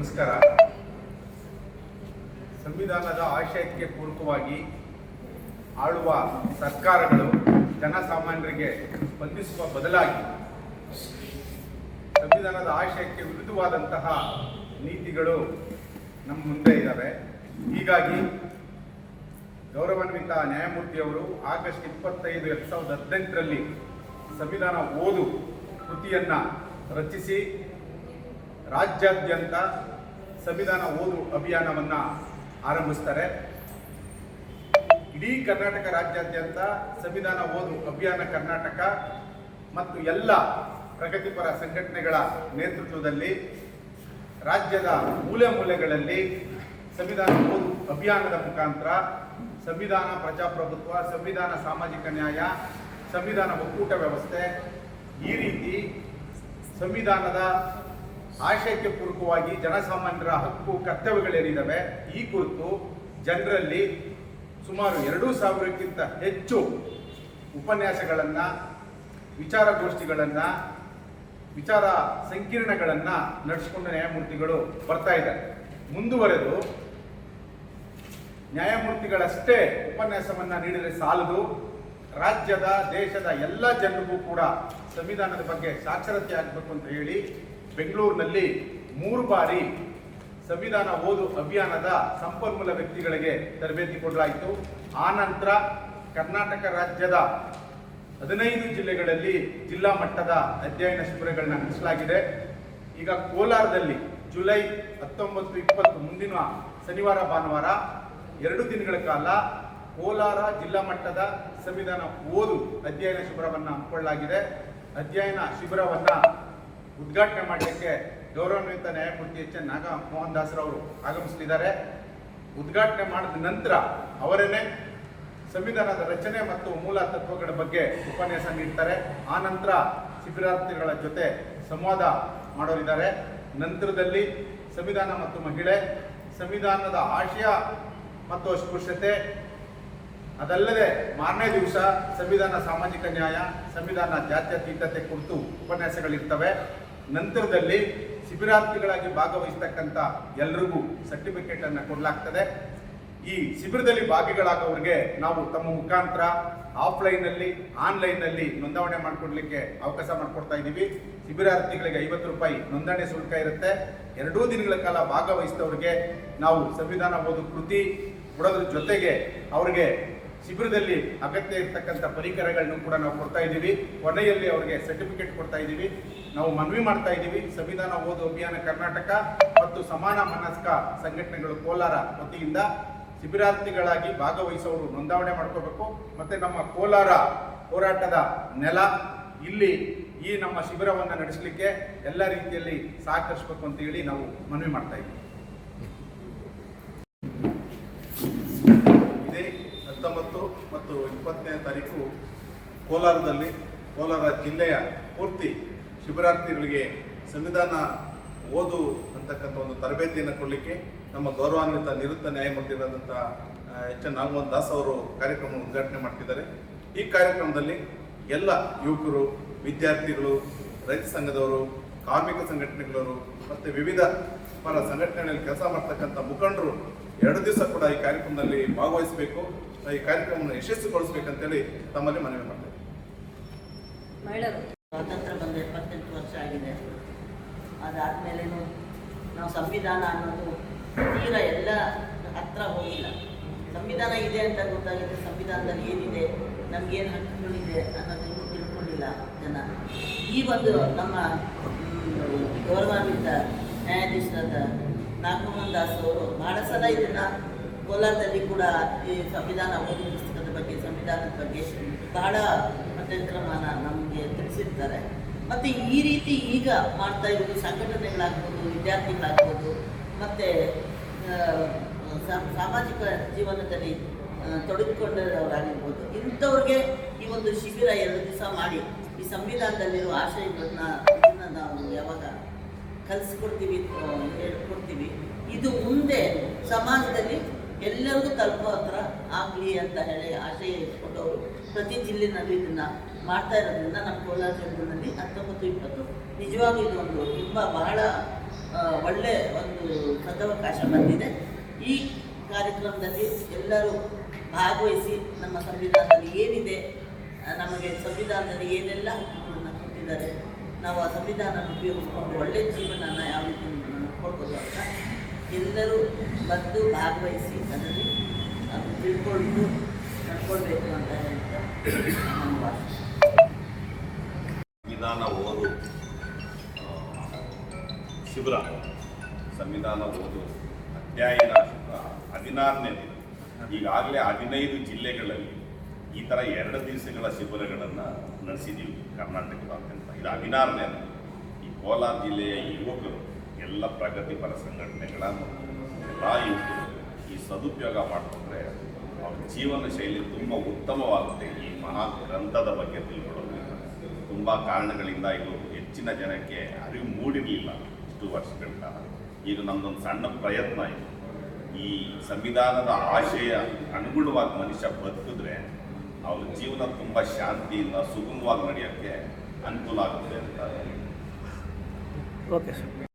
ನಮಸ್ಕಾರ. ಸಂವಿಧಾನದ ಆಶಯಕ್ಕೆ ಪೂರಕವಾಗಿ ಆಳುವ ಸರ್ಕಾರಗಳು ಜನಸಾಮಾನ್ಯರಿಗೆ ಸ್ಪಂದಿಸುವ ಬದಲಾಗಿ ಸಂವಿಧಾನದ ಆಶಯಕ್ಕೆ ವಿರುದ್ಧವಾದಂತಹ ನೀತಿಗಳು ನಮ್ಮ ಮುಂದೆ ಇದ್ದಾವೆ ಹೀಗಾಗಿ ಗೌರವಾನ್ವಿತ ನ್ಯಾಯಮೂರ್ತಿಯವರು ಆಗಸ್ಟ್ ಇಪ್ಪತ್ತೈದು ಎರಡು ಸಾವಿರದ ಹದಿನೆಂಟರಲ್ಲಿ ಸಂವಿಧಾನ ಓದು ಕೃತಿಯನ್ನು ರಚಿಸಿ ರಾಜ್ಯಾದ್ಯಂತ ಸಂವಿಧಾನ ಓದು ಅಭಿಯಾನವನ್ನು ಆರಂಭಿಸ್ತಾರೆ. ಇಡೀ ಕರ್ನಾಟಕ ರಾಜ್ಯಾದ್ಯಂತ ಸಂವಿಧಾನ ಓದು ಅಭಿಯಾನ ಕರ್ನಾಟಕ ಮತ್ತು ಎಲ್ಲ ಪ್ರಗತಿಪರ ಸಂಘಟನೆಗಳ ನೇತೃತ್ವದಲ್ಲಿ ರಾಜ್ಯದ ಮೂಲೆ ಮೂಲೆಗಳಲ್ಲಿ ಸಂವಿಧಾನ ಓದು ಅಭಿಯಾನದ ಮುಖಾಂತರ ಸಂವಿಧಾನ ಪ್ರಜಾಪ್ರಭುತ್ವ, ಸಂವಿಧಾನ ಸಾಮಾಜಿಕ ನ್ಯಾಯ, ಸಂವಿಧಾನ ಒಕ್ಕೂಟ ವ್ಯವಸ್ಥೆ ಈ ರೀತಿ ಸಂವಿಧಾನದ ಆಶಯಕ್ಕೆ ಪೂರಕವಾಗಿ ಜನಸಾಮಾನ್ಯರ ಹಕ್ಕು ಕರ್ತವ್ಯಗಳೇನಿದ್ದಾವೆ ಈ ಕುರಿತು ಜನರಲ್ಲಿ ಸುಮಾರು ಎರಡು ಸಾವಿರಕ್ಕಿಂತ ಹೆಚ್ಚು ಉಪನ್ಯಾಸಗಳನ್ನು, ವಿಚಾರಗೋಷ್ಠಿಗಳನ್ನು, ವಿಚಾರ ಸಂಕಿರಣಗಳನ್ನು ನಡೆಸಿಕೊಂಡು ನ್ಯಾಯಮೂರ್ತಿಗಳು ಬರ್ತಾ ಇದ್ದಾರೆ. ಮುಂದುವರೆದು ನ್ಯಾಯಮೂರ್ತಿಗಳಷ್ಟೇ ಉಪನ್ಯಾಸವನ್ನು ನೀಡಿದರೆ ಸಾಲದು. ರಾಜ್ಯದ, ದೇಶದ ಎಲ್ಲ ಜನರಿಗೂ ಕೂಡ ಸಂವಿಧಾನದ ಬಗ್ಗೆ ಸಾಕ್ಷರತೆ ಆಗಬೇಕು ಅಂತ ಹೇಳಿ ಬೆಂಗಳೂರಿನಲ್ಲಿ ಮೂರು ಬಾರಿ ಸಂವಿಧಾನ ಓದು ಅಭಿಯಾನದ ಸಂಪನ್ಮೂಲ ವ್ಯಕ್ತಿಗಳಿಗೆ ತರಬೇತಿ ಕೊಡಲಾಯಿತು. ಆ ನಂತರ ಕರ್ನಾಟಕ ರಾಜ್ಯದ ಹದಿನೈದು ಜಿಲ್ಲೆಗಳಲ್ಲಿ ಜಿಲ್ಲಾ ಮಟ್ಟದ ಅಧ್ಯಯನ ಶಿಬಿರಗಳನ್ನ ನಡೆಸಲಾಗಿದೆ. ಈಗ ಕೋಲಾರದಲ್ಲಿ ಜುಲೈ ಹತ್ತೊಂಬತ್ತು ಇಪ್ಪತ್ತು ಮುಂದಿನ ಶನಿವಾರ, ಭಾನುವಾರ ಎರಡು ದಿನಗಳ ಕಾಲ ಕೋಲಾರ ಜಿಲ್ಲಾ ಮಟ್ಟದ ಸಂವಿಧಾನ ಓದು ಅಧ್ಯಯನ ಶಿಬಿರವನ್ನು ಹಮ್ಮಿಕೊಳ್ಳಲಾಗಿದೆ. ಅಧ್ಯಯನ ಶಿಬಿರವನ್ನ ಉದ್ಘಾಟನೆ ಮಾಡಲಿಕ್ಕೆ ಗೌರವಾನ್ವಿತ ನ್ಯಾಯಮೂರ್ತಿ ಎಚ್ ಎನ್ ನಾಗ ಮೋಹನ್ ದಾಸರವರು ಆಗಮಿಸಲಿದ್ದಾರೆ. ಉದ್ಘಾಟನೆ ಮಾಡಿದ ನಂತರ ಅವರೇನೆ ಸಂವಿಧಾನದ ರಚನೆ ಮತ್ತು ಮೂಲ ತತ್ವಗಳ ಬಗ್ಗೆ ಉಪನ್ಯಾಸ ನೀಡ್ತಾರೆ. ಆ ನಂತರ ಶಿಬಿರಾರ್ಥಿಗಳ ಜೊತೆ ಸಂವಾದ ಮಾಡೋರಿದ್ದಾರೆ. ನಂತರದಲ್ಲಿ ಸಂವಿಧಾನ ಮತ್ತು ಮಹಿಳೆ, ಸಂವಿಧಾನದ ಆಶಯ ಮತ್ತು ಅಸ್ಪೃಶ್ಯತೆ, ಅದಲ್ಲದೆ ಮಾರನೇ ದಿವಸ ಸಂವಿಧಾನ ಸಾಮಾಜಿಕ ನ್ಯಾಯ, ಸಂವಿಧಾನ ಜಾತ್ಯತೀತತೆ ಕುರಿತು ಉಪನ್ಯಾಸಗಳಿರ್ತವೆ. ನಂತರದಲ್ಲಿ ಶಿಬಿರಾರ್ಥಿಗಳಾಗಿ ಭಾಗವಹಿಸ್ತಕ್ಕಂಥ ಎಲ್ರಿಗೂ ಸರ್ಟಿಫಿಕೇಟ್ ಅನ್ನು ಕೊಡಲಾಗ್ತದೆ. ಈ ಶಿಬಿರದಲ್ಲಿ ಭಾಗಿಗಳಾಗೋರಿಗೆ ನಾವು ತಮ್ಮ ಮುಖಾಂತರ ಆಫ್ಲೈನ್ ಅಲ್ಲಿ ಆನ್ಲೈನ್ನಲ್ಲಿ ನೋಂದಣಿ ಮಾಡಿಕೊಡ್ಲಿಕ್ಕೆ ಅವಕಾಶ ಮಾಡಿಕೊಡ್ತಾ ಇದ್ದೀವಿ. ಶಿಬಿರಾರ್ಥಿಗಳಿಗೆ ಐವತ್ತು ರೂಪಾಯಿ ನೋಂದಣಿ ಶುಲ್ಕ ಇರುತ್ತೆ. ಎರಡೂ ದಿನಗಳ ಕಾಲ ಭಾಗವಹಿಸಿದವರಿಗೆ ನಾವು ಸಂವಿಧಾನ ಓದು ಕೃತಿ ಕೊಡೋದ್ರ ಜೊತೆಗೆ ಅವರಿಗೆ ಶಿಬಿರದಲ್ಲಿ ಅಗತ್ಯ ಇರತಕ್ಕಂಥ ಪರಿಕರಗಳನ್ನು ಕೂಡ ನಾವು ಕೊಡ್ತಾ ಇದ್ದೀವಿ. ಕೊನೆಯಲ್ಲಿ ಅವರಿಗೆ ಸರ್ಟಿಫಿಕೇಟ್ ಕೊಡ್ತಾ ಇದ್ದೀವಿ. ನಾವು ಮನವಿ ಮಾಡ್ತಾ ಇದ್ದೀವಿ. ಸಂವಿಧಾನ ಓದು ಅಭಿಯಾನ ಕರ್ನಾಟಕ ಮತ್ತು ಸಮಾನ ಮನಸ್ಕ ಸಂಘಟನೆಗಳು ಕೋಲಾರ ವತಿಯಿಂದ ಶಿಬಿರಾರ್ಥಿಗಳಾಗಿ ಭಾಗವಹಿಸೋರು ನೋಂದಾವಣೆ ಮಾಡ್ಕೋಬೇಕು. ಮತ್ತೆ ನಮ್ಮ ಕೋಲಾರ ಹೋರಾಟದ ನೆಲ ಇಲ್ಲಿ ಈ ನಮ್ಮ ಶಿಬಿರವನ್ನು ನಡೆಸಲಿಕ್ಕೆ ಎಲ್ಲ ರೀತಿಯಲ್ಲಿ ಸಹಕರಿಸಬೇಕು ಅಂತ ಹೇಳಿ ನಾವು ಮನವಿ ಮಾಡ್ತಾ ಇದ್ದೀವಿ. ಇದೇ ಹತ್ತೊಂಬತ್ತು ಮತ್ತು ಇಪ್ಪತ್ತನೇ ತಾರೀಕು ಕೋಲಾರದಲ್ಲಿ ಕೋಲಾರ ಜಿಲ್ಲೆಯ ಪೂರ್ತಿ ಶಿಬಿರಾರ್ಥಿಗಳಿಗೆ ಸಂವಿಧಾನ ಓದು ಅಂತಕ್ಕಂಥ ಒಂದು ತರಬೇತಿಯನ್ನು ಕೊಡಲಿಕ್ಕೆ ನಮ್ಮ ಗೌರವಾನ್ವಿತ ನಿವೃತ್ತ ನ್ಯಾಯಮೂರ್ತಿಗಳಾದಂಥ ಎಚ್ ಎನ್ ನಾಗಮೋಹನ್ ದಾಸ್ ಅವರು ಕಾರ್ಯಕ್ರಮ ಉದ್ಘಾಟನೆ ಮಾಡ್ತಿದ್ದಾರೆ. ಈ ಕಾರ್ಯಕ್ರಮದಲ್ಲಿ ಎಲ್ಲ ಯುವಕರು, ವಿದ್ಯಾರ್ಥಿಗಳು, ರೈತ ಸಂಘದವರು, ಕಾರ್ಮಿಕ ಸಂಘಟನೆಗಳವರು ಮತ್ತು ವಿವಿಧ ಪರ ಸಂಘಟನೆಗಳಲ್ಲಿ ಕೆಲಸ ಮಾಡ್ತಕ್ಕಂಥ ಮುಖಂಡರು ಎರಡು ದಿವಸ ಕೂಡ ಈ ಕಾರ್ಯಕ್ರಮದಲ್ಲಿ ಭಾಗವಹಿಸಬೇಕು. ಈ ಕಾರ್ಯಕ್ರಮವನ್ನು ಯಶಸ್ವಿಗೊಳಿಸಬೇಕಂತೇಳಿ ತಮ್ಮಲ್ಲಿ ಮನವಿ ಮಾಡ್ತೇವೆ ಸ್ವಾತಂತ್ರ್ಯ ಬಂದ ಇಪ್ಪತ್ತೆಂಟು ವರ್ಷ ಆಗಿದೆ. ಅದಾದಮೇಲೇನು ನಾವು ಸಂವಿಧಾನ ಅನ್ನೋದು ತೀರ ಎಲ್ಲ ಹತ್ರ ಹೋಗಿಲ್ಲ. ಸಂವಿಧಾನ ಇದೆ ಅಂತ ಗೊತ್ತಾಗಿದೆ ಸಂವಿಧಾನದಲ್ಲಿ ಏನಿದೆ, ನಮಗೇನು ಹಕ್ಕುಗಳಿದೆ ಅನ್ನೋದನ್ನು ತಿಳ್ಕೊಂಡಿಲ್ಲ ಜನ. ಈ ಒಂದು ನಮ್ಮ ಗೌರವಾನ್ವಿತ ನ್ಯಾಯಾಧೀಶರಾದ ನಾಗಮೋಹನ್ ದಾಸ್ ಅವರು ಬಹಳ ಸಲ ಇದನ್ನು ಕೋಲಾರದಲ್ಲಿ ಕೂಡ ಈ ಸಂವಿಧಾನ ಓದಿನ ಪುಸ್ತಕದ ಬಗ್ಗೆ, ಸಂವಿಧಾನದ ಬಗ್ಗೆ ಬಹಳ ಅತ್ಯಕ್ರಮನ ನಮಗೆ ತಿಳಿಸಿರ್ತಾರೆ. ಮತ್ತು ಈ ರೀತಿ ಈಗ ಮಾಡ್ತಾ ಇರೋದು ಸಂಘಟನೆಗಳಾಗ್ಬೋದು, ವಿದ್ಯಾರ್ಥಿಗಳಾಗ್ಬೋದು, ಮತ್ತು ಸಾಮಾಜಿಕ ಜೀವನದಲ್ಲಿ ತೊಡಗಿಕೊಂಡವರಾಗಿರ್ಬೋದು ಇಂಥವ್ರಿಗೆ ಈ ಒಂದು ಶಿಬಿರ ಎರಡು ದಿವಸ ಮಾಡಿ, ಈ ಸಂವಿಧಾನದಲ್ಲಿರುವ ಆಶಯಗಳನ್ನ ನಾವು ಯಾವಾಗ ಕಲಿಸ್ಕೊಡ್ತೀವಿ ಹೇಳ್ಕೊಡ್ತೀವಿ. ಇದು ಮುಂದೆ ಸಮಾಜದಲ್ಲಿ ಎಲ್ಲರಿಗೂ ತಲುಪೋ ಹತ್ರ ಆಗಲಿ ಅಂತ ಹೇಳಿ ಆಶಯ ಪ್ರತಿ ಜಿಲ್ಲೆನಲ್ಲಿ ಇದನ್ನ ಮಾಡ್ತಾ ಇರೋದ್ರಿಂದ ನಮ್ಮ ಕೋಲಾರ ಜಿಲ್ಲೆನಲ್ಲಿ ಹತ್ತೊಂಬತ್ತು ಇಪ್ಪತ್ತು. ನಿಜವಾಗ್ಲೂ ಇದೊಂದು ತುಂಬ ಬಹಳ ಒಳ್ಳೆ ಒಂದು ಸದವಕಾಶ ಬಂದಿದೆ. ಈ ಕಾರ್ಯಕ್ರಮದಲ್ಲಿ ಎಲ್ಲರೂ ಭಾಗವಹಿಸಿ ನಮ್ಮ ಸಂವಿಧಾನದಲ್ಲಿ ಏನಿದೆ ನಮಗೆ ಸಂವಿಧಾನದಲ್ಲಿ ಏನೆಲ್ಲ ಹಕ್ಕುಗಳನ್ನು ಕೊಟ್ಟಿದ್ದಾರೆ, ನಾವು ಆ ಸಂವಿಧಾನ ಉಪಯೋಗಿಸ್ಕೊಂಡು ಒಳ್ಳೆ ಜೀವನನ ಯಾವ ರೀತಿ ಕೊಡ್ಬೋದು ಅಂತ ಎಲ್ಲರೂ ಬಂದು ಭಾಗವಹಿಸಿ ಅದರಲ್ಲಿ ಅದು ತಿಳ್ಕೊಂಡು ನಡ್ಕೊಳ್ಬೇಕು ಅಂತ ಸಂವಿಧಾನ ಓದು ಶಿಬಿರ, ಸಂವಿಧಾನ ಓದು, ಅಧ್ಯಯನ ಶಿಬಿರ ಹದಿನಾರನೇ ದಿನ. ಈಗಾಗಲೇ ಹದಿನೈದು ಜಿಲ್ಲೆಗಳಲ್ಲಿ ಈ ಥರ ಎರಡು ದಿವಸಗಳ ಶಿಬಿರಗಳನ್ನು ನಡೆಸಿದ್ದೀವಿ ಕರ್ನಾಟಕದಾದ್ಯಂತ ಇದು ಹದಿನಾರನೇ ಈ ಕೋಲಾರ ಜಿಲ್ಲೆಯ ಯುವಕರು, ಎಲ್ಲ ಪ್ರಗತಿಪರ ಸಂಘಟನೆಗಳ ಎಲ್ಲ ಈ ಸದುಪಯೋಗ ಮಾಡಿಕೊಂಡ್ರೆ ಜೀವನ ಶೈಲಿ ತುಂಬ ಉತ್ತಮವಾಗುತ್ತೆ. ಈ ಮಹಾ ಗ್ರಂಥದ ಬಗ್ಗೆ ತಿಳ್ಕೊಳ್ಳೋದ್ರಿಂದ. ತುಂಬ ಕಾರಣಗಳಿಂದ ಇದು ಹೆಚ್ಚಿನ ಜನಕ್ಕೆ ಅರಿವು ಮೂಡಿರಲಿಲ್ಲ ಇಷ್ಟು ವರ್ಷಗಳ ಕಾಲ. ಈಗ ನಮ್ಮದೊಂದು ಸಣ್ಣ ಪ್ರಯತ್ನ ಇದೆ. ಈ ಸಂವಿಧಾನದ ಆಶಯ ಅನುಗುಣವಾಗಿ ಮನುಷ್ಯ ಬದುಕಿದ್ರೆ ಅವ್ರ ಜೀವನ ತುಂಬ ಶಾಂತಿಯಿಂದ ಸುಗಮವಾಗಿ ನಡೆಯೋಕ್ಕೆ ಅನುಕೂಲ ಆಗುತ್ತೆ ಅಂತ ಓಕೆ ಸರ್.